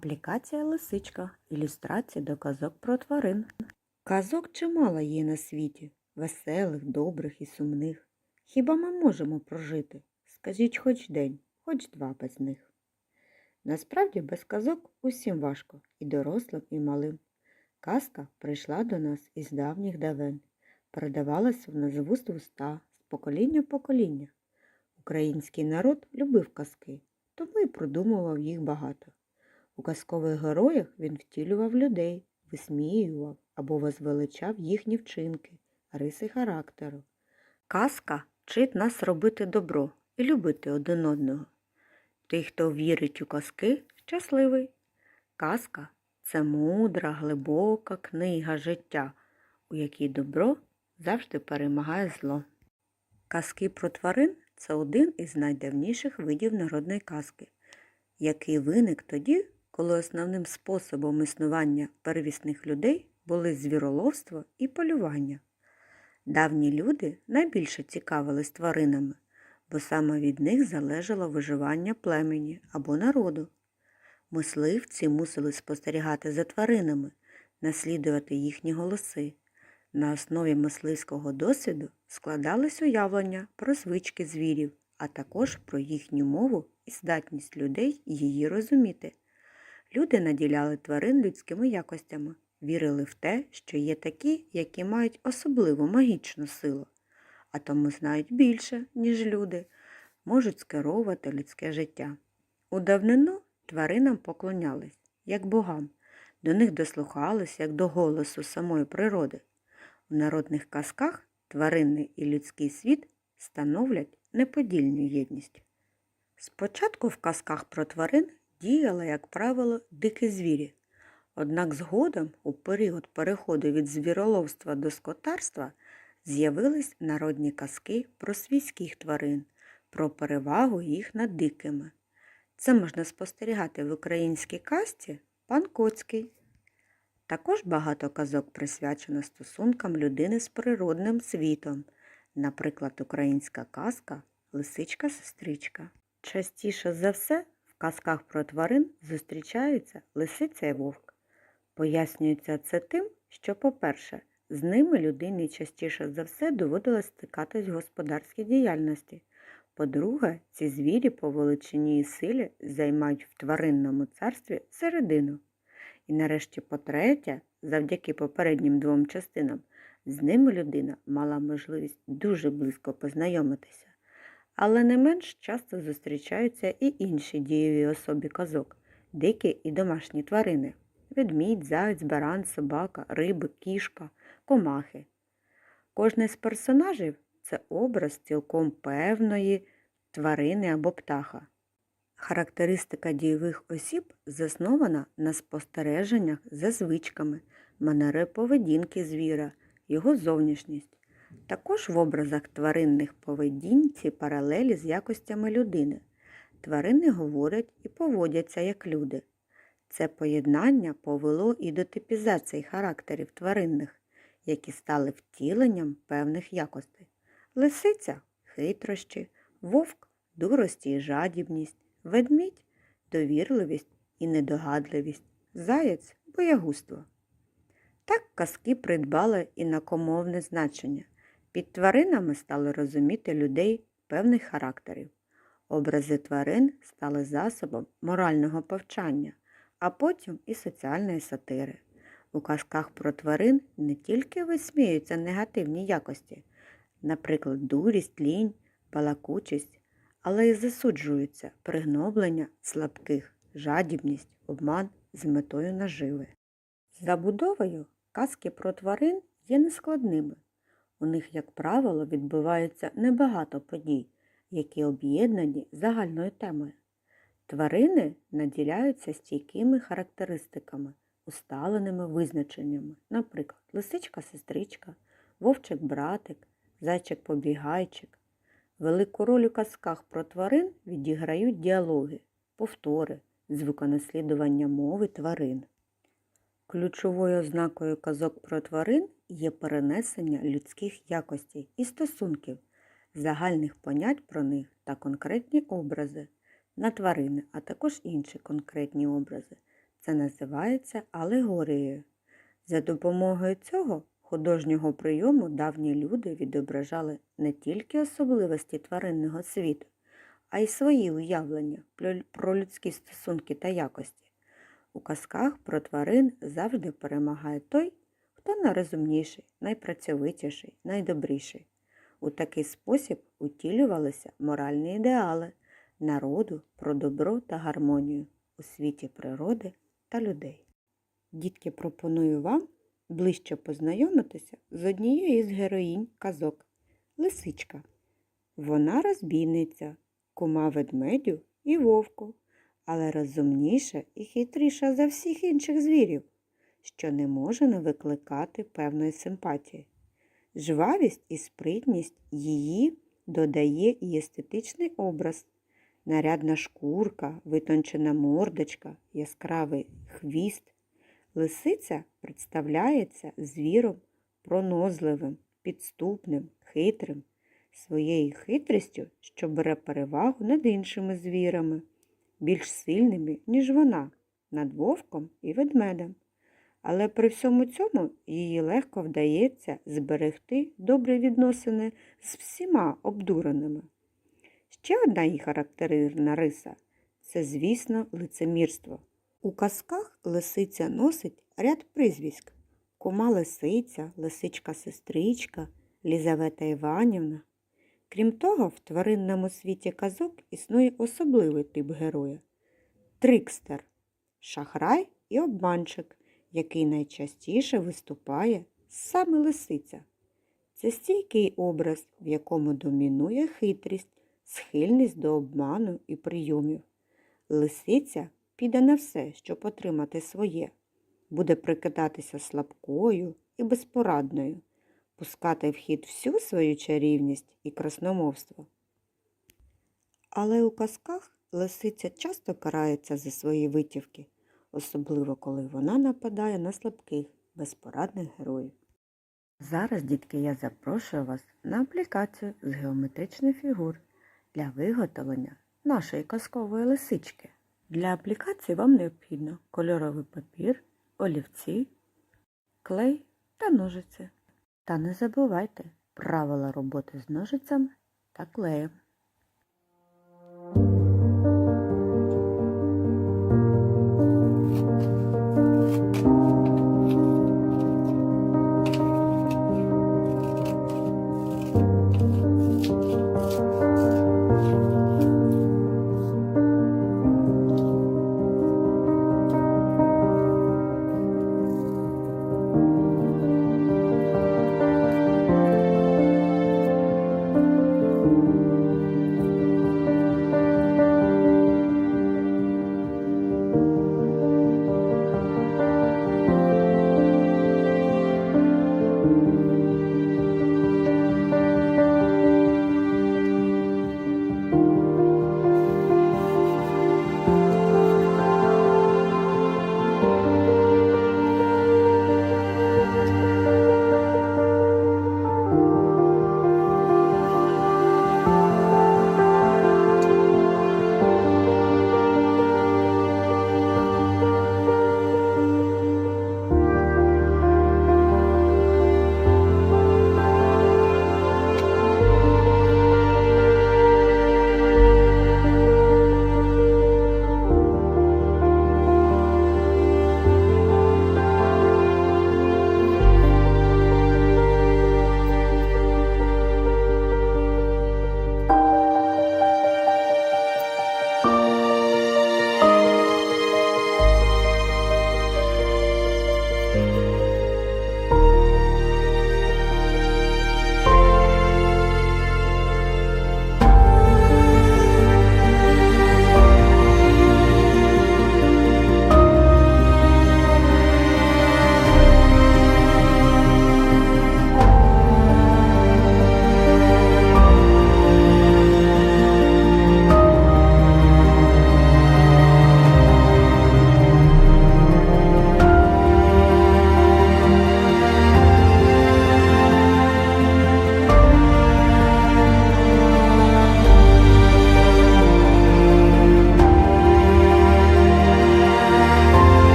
Аплікація лисичка. Ілюстрації до казок про тварин. Казок чимало є на світі, веселих, добрих і сумних. Хіба ми можемо прожити? Скажіть хоч день, хоч два без них. Насправді без казок усім важко, і дорослим, і малим. Казка прийшла до нас із давніх давен, передавалася вона з вуст в уста, з покоління в покоління. Український народ любив казки, тому і продумував їх багато. У казкових героях він втілював людей, висміював або возвеличав їхні вчинки, риси характеру. Казка вчить нас робити добро і любити один одного. Той, хто вірить у казки, щасливий. Казка це мудра, глибока книга життя, у якій добро завжди перемагає зло. Казки про тварин це один із найдавніших видів народної казки, який виник тоді, коли основним способом існування первісних людей були звіроловство і полювання. Давні люди найбільше цікавились тваринами, бо саме від них залежало виживання племені або народу. Мисливці мусили спостерігати за тваринами, наслідувати їхні голоси. На основі мисливського досвіду складались уявлення про звички звірів, а також про їхню мову і здатність людей її розуміти. Люди наділяли тварин людськими якостями, вірили в те, що є такі, які мають особливу магічну силу, а тому знають більше, ніж люди, можуть скеровувати людське життя. У давнину тваринам поклонялись, як богам, до них дослухалися, як до голосу самої природи. В народних казках тваринний і людський світ становлять неподільну єдність. Спочатку в казках про тварин діяли, як правило, дикі звірі. Однак згодом, у період переходу від звіроловства до скотарства, з'явились народні казки про свійських тварин, про перевагу їх над дикими. Це можна спостерігати в українській казці пан Коцький. Також багато казок присвячено стосункам людини з природним світом, наприклад, українська казка Лисичка-сестричка. Частіше за все казках про тварин зустрічаються лисиця і вовк. Пояснюється це тим, що, по-перше, з ними людині частіше за все доводилось стикатись в господарській діяльності. По-друге, ці звірі по величині і силі займають в тваринному царстві середину. І нарешті, по-третє, завдяки попереднім двом частинам, з ними людина мала можливість дуже близько познайомитися. Але не менш часто зустрічаються і інші дієві особі казок дикі і домашні тварини ведмідь, заяць, баран, собака, риби, кішка, комахи. Кожний з персонажів це образ цілком певної тварини або птаха. Характеристика дієвих осіб заснована на спостереженнях за звичками, манери поведінки звіра, його зовнішність. Також в образах тваринних поведінь ці паралелі з якостями людини. Тварини говорять і поводяться як люди. Це поєднання повело і до типізації характерів тваринних, які стали втіленням певних якостей. Лисиця хитрощі, вовк дурості і жадібність, ведмідь довірливість і недогадливість, заєць боягузтво. Так казки придбали інакомовне значення. Під тваринами стали розуміти людей певних характерів. Образи тварин стали засобом морального повчання, а потім і соціальної сатири. У казках про тварин не тільки висміюються негативні якості, наприклад, дурість, лінь, балакучість, але й засуджуються пригноблення слабких, жадібність, обман з метою наживи. Забудовою казки про тварин є нескладними. У них, як правило, відбувається небагато подій, які об'єднані загальною темою. Тварини наділяються стійкими характеристиками, усталеними визначеннями, наприклад, лисичка-сестричка, вовчик-братик, зайчик-побігайчик. Велику роль у казках про тварин відіграють діалоги, повтори, звуконаслідування мови тварин. Ключовою ознакою казок про тварин є перенесення людських якостей і стосунків, загальних понять про них та конкретні образи на тварини, а також інші конкретні образи. Це називається алегорією. За допомогою цього художнього прийому давні люди відображали не тільки особливості тваринного світу, а й свої уявлення про людські стосунки та якості. У казках про тварин завжди перемагає той, хто найрозумніший, найпрацьовитіший, найдобріший. У такий спосіб утілювалися моральні ідеали народу про добро та гармонію у світі природи та людей. Дітки, пропоную вам ближче познайомитися з однією із героїнь казок Лисичка. Вона розбійниця, кума ведмедю і вовку, але розумніша і хитріша за всіх інших звірів, що не може не викликати певної симпатії. Жвавість і спритність її додає і естетичний образ. Нарядна шкурка, витончена мордочка, яскравий хвіст. Лисиця представляється звіром пронозливим, підступним, хитрим, своєю хитрістю, що бере перевагу над іншими звірами, більш сильними, ніж вона, над вовком і ведмедем. Але при всьому цьому їй легко вдається зберегти добрі відносини з всіма обдуреними. Ще одна її характерна риса це, звісно, лицемірство. У казках лисиця носить ряд прізвиськ кума лисиця, лисичка сестричка, Лізавета Іванівна. Крім того, в тваринному світі казок існує особливий тип героя трикстер, шахрай і обманщик, який найчастіше виступає саме лисиця. Це стійкий образ, в якому домінує хитрість, схильність до обману і прийомів. Лисиця піде на все, щоб отримати своє, буде прикидатися слабкою і безпорадною, пускати в хід всю свою чарівність і красномовство. Але у казках лисиця часто карається за свої витівки, особливо коли вона нападає на слабких, безпорадних героїв. Зараз, дітки, я запрошую вас на аплікацію з геометричних фігур для виготовлення нашої казкової лисички. Для аплікації вам необхідно кольоровий папір, олівці, клей та ножиці. Та не забувайте правила роботи з ножицями та клеєм.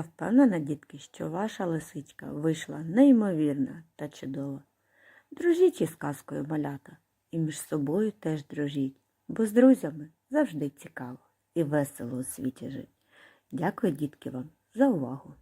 Я впевнена, дітки, що ваша лисичка вийшла неймовірна та чудова. Дружіть із казкою малята і між собою теж дружіть, бо з друзями завжди цікаво і весело у світі жить. Дякую, дітки, вам за увагу.